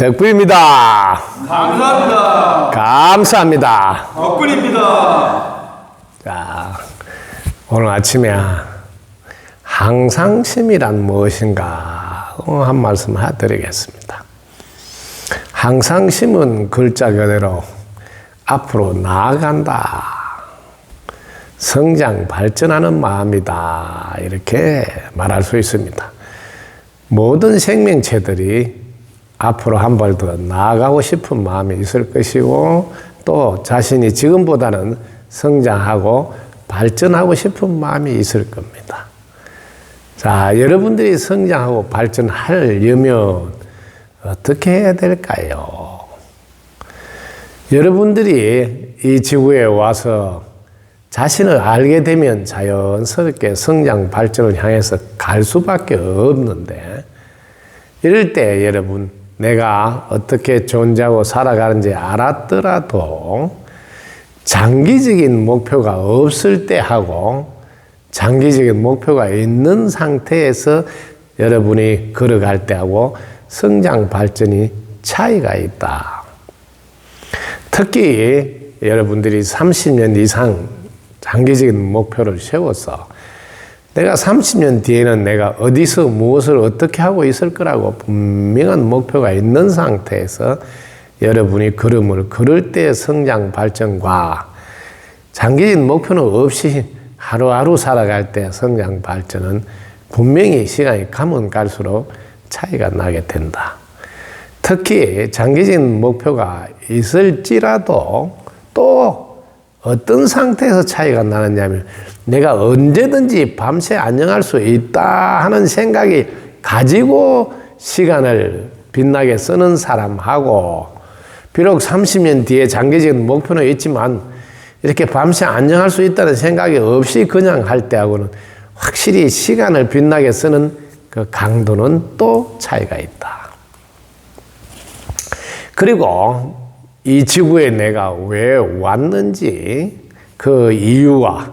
덕부입니다. 감사합니다. 감사합니다. 덕분입니다. 자, 오늘 아침에 항상심이란 무엇인가 어, 한 말씀 해드리겠습니다. 항상심은 글자 그대로 앞으로 나아간다. 성장, 발전하는 마음이다. 이렇게 말할 수 있습니다. 모든 생명체들이 앞으로 한 발 더 나아가고 싶은 마음이 있을 것이고 또 자신이 지금보다는 성장하고 발전하고 싶은 마음이 있을 겁니다. 자, 여러분들이 성장하고 발전하려면 어떻게 해야 될까요? 여러분들이 이 지구에 와서 자신을 알게 되면 자연스럽게 성장, 발전을 향해서 갈 수밖에 없는데, 이럴 때 여러분, 내가 어떻게 존재하고 살아가는지 알았더라도 장기적인 목표가 없을 때 하고 장기적인 목표가 있는 상태에서 여러분이 걸어갈 때하고 성장 발전이 차이가 있다. 특히 여러분들이 30년 이상 장기적인 목표를 세워서 내가 30년 뒤에는 내가 어디서 무엇을 어떻게 하고 있을 거라고 분명한 목표가 있는 상태에서 여러분이 걸음을 걸을 때 성장 발전과 장기적인 목표는 없이 하루하루 살아갈 때 성장 발전은 분명히 시간이 가면 갈수록 차이가 나게 된다. 특히 장기적인 목표가 있을지라도 또 어떤 상태에서 차이가 나느냐 면 내가 언제든지 밤새 안녕할 수 있다 하는 생각이 가지고 시간을 빛나게 쓰는 사람하고 비록 30년 뒤에 장기적인 목표는 있지만 이렇게 밤새 안녕할 수 있다는 생각이 없이 그냥 할 때하고는 확실히 시간을 빛나게 쓰는 그 강도는 또 차이가 있다. 그리고 이 지구에 내가 왜 왔는지 그 이유와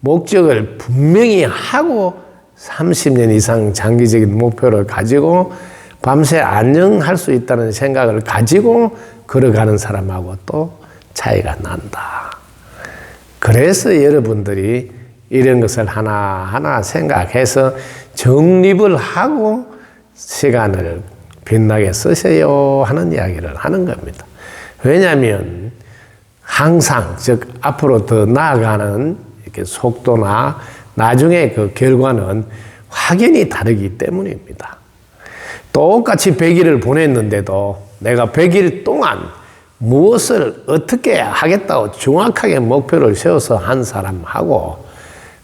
목적을 분명히 하고 30년 이상 장기적인 목표를 가지고 밤새 안녕할 수 있다는 생각을 가지고 걸어가는 사람하고 또 차이가 난다. 그래서 여러분들이 이런 것을 하나하나 생각해서 정립을 하고 시간을 빛나게 쓰세요 하는 이야기를 하는 겁니다. 왜냐하면 항상 즉 앞으로 더 나아가는 이렇게 속도나 나중에 그 결과는 확연히 다르기 때문입니다. 똑같이 100일을 보냈는데도 내가 100일 동안 무엇을 어떻게 하겠다고 정확하게 목표를 세워서 한 사람하고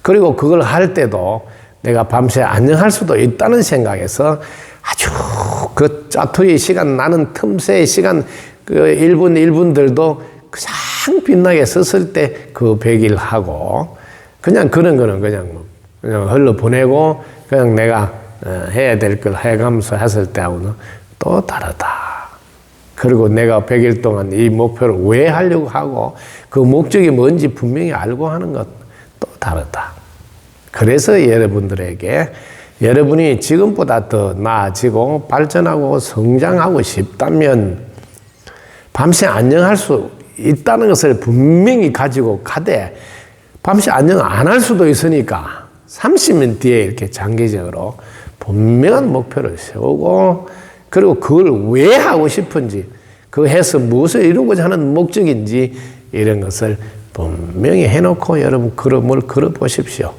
그리고 그걸 할 때도 내가 밤새 안녕할 수도 있다는 생각에서 아주 그 짜투리 시간 나는 틈새의 시간 그 1분 1분들도 가장 빛나게 썼을 때그 100일 하고 그냥 그런 거는 그냥 뭐 그냥 흘러 보내고 그냥 내가 어, 해야 될 걸 해가면서 했을 때하고는 또 다르다. 그리고 내가 100일 동안 이 목표를 왜 하려고 하고 그 목적이 뭔지 분명히 알고 하는 것 또 다르다. 그래서 여러분들에게 여러분이 지금보다 더 나아지고 발전하고 성장하고 싶다면 밤새 안녕할 수 있다는 것을 분명히 가지고 가되 밤새 안녕 안 할 수도 있으니까 30년 뒤에 이렇게 장기적으로 분명한 목표를 세우고 그리고 그걸 왜 하고 싶은지 그 해서 무엇을 이루고자 하는 목적인지 이런 것을 분명히 해놓고 여러분 걸음을 걸어 보십시오.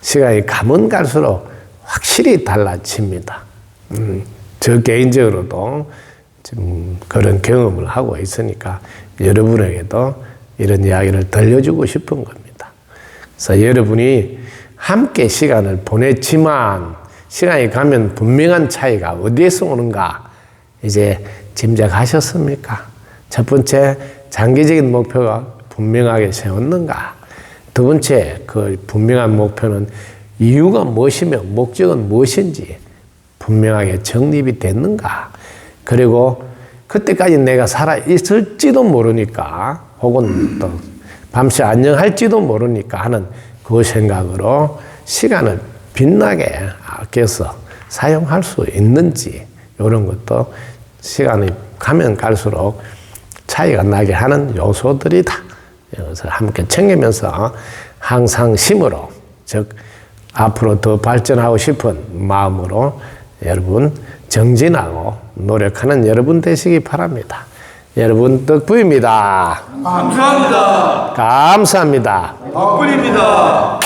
시간이 가면 갈수록 확실히 달라집니다. 음, 저 개인적으로도 지금 그런 경험을 하고 있으니까 여러분에게도 이런 이야기를 들려주고 싶은 겁니다. 그래서 여러분이 함께 시간을 보냈지만 시간이 가면 분명한 차이가 어디에서 오는가 이제 짐작하셨습니까? 첫 번째 장기적인 목표가 분명하게 세웠는가? 두 번째 그 분명한 목표는 이유가 무엇이며 목적은 무엇인지 분명하게 정립이 됐는가? 그리고 그때까지 내가 살아 있을지도 모르니까 혹은 또 밤새 안녕할지도 모르니까 하는 그 생각으로 시간을 빛나게 아껴서 사용할 수 있는지 이런 것도 시간이 가면 갈수록 차이가 나게 하는 요소들이다. 이것을 함께 챙기면서 항상 심으로, 즉, 앞으로 더 발전하고 싶은 마음으로 여러분 정진하고 노력하는 여러분 되시기 바랍니다. 여러분 덕부입니다. 감사합니다. 감사합니다. 박분입니다.